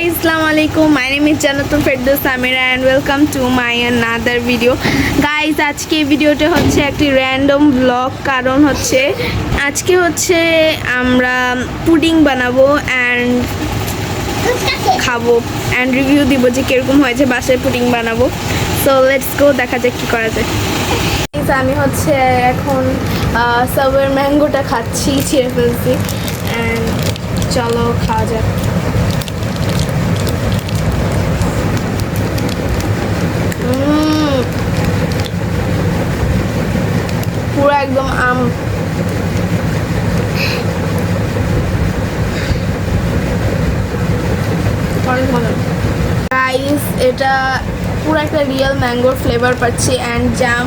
guys, alaikum. My name is Janatun Firdaus Samira and welcome to my another video. Guys, আজকে ভিডিওটা হচ্ছে একটি random blog কারণ হচ্ছে আজকে হচ্ছে আমরা পুডিং বানাবো অ্যান্ড খাব অ্যান্ড রিভিউ দিব যে কীরকম হয়েছে বাসায় পুডিং বানাবো। সো লেটস গো দেখা যাক কী করা যায়। আমি হচ্ছে এখন সাবের ম্যাঙ্গোটা খাচ্ছি ছিঁড়ে ফেলছি। অ্যান্ড চলো খাওয়া যাক। পুরো একদম আম। গাইস এটা পুরো একটা রিয়েল ম্যাঙ্গোর ফ্লেভার পাচ্ছি অ্যান্ড জাম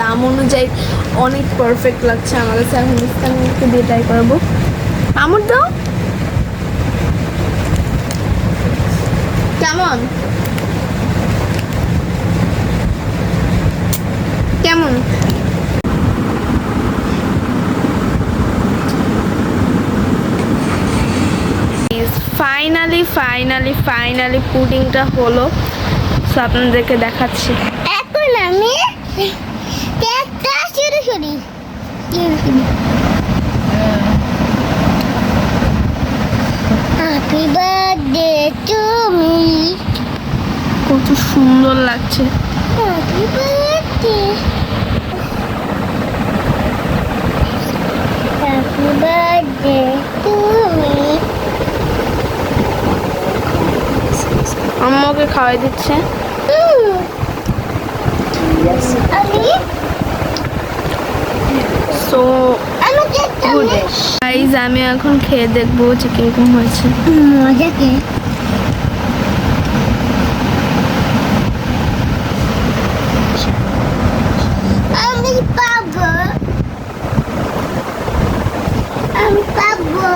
দাম অনুযায়ী অনেক পারফেক্ট লাগছে আমার কাছে। এখন ইস্তানকে দিয়ে ট্রাই করব। আমর দাও কেমন? কেমন ফাইনালি ফাইনালি ফাইনালি পুডিংটা হলো। সো আপনাদেরকে দেখাচ্ছি। এখন আমি কেকটা শুরু করি। হ্যাপি বার্থডে টু মি কত সুন্দর লাগছে। Happy birthday happy birthday to me আম্মাকে খাওয়াই দিচ্ছে। সো গাইজ আমি এখন খেয়ে দেখব যে কীরকম হয়েছে। মজা কে আমি পাবো আমি পাবো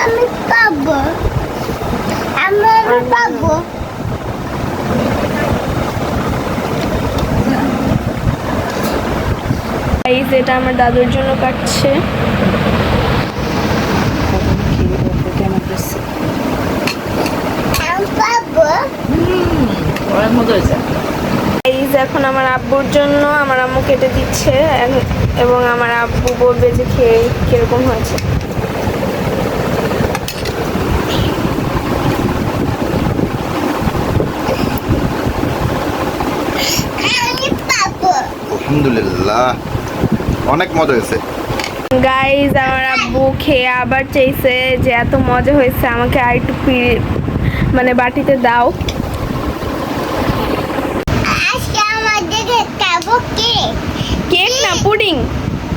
আমি পাবো আমি আমি পাবো। এটা আমার দাদুর জন্য কাটছে। এখন আমার আব্বুর জন্য আমার আম্মু কেটে দিচ্ছে এবং আমার আব্বু বলবে যে খেয়ে কীরকম হয়েছে আমি পাবো আলহামদুলিল্লাহ। অনেক মজা হয়েছে। গাইজ আমার আব্বু খেয়ে আবার চেয়েছে যে এত মজা হয়েছে আমাকে আর একটু মানে বাটিতে দাও। কেক। না পুডিং।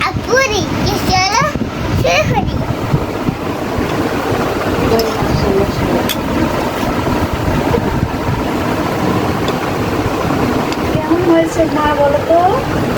আপুরি কি চলো শুরু করি হয়েছে মা বলো তো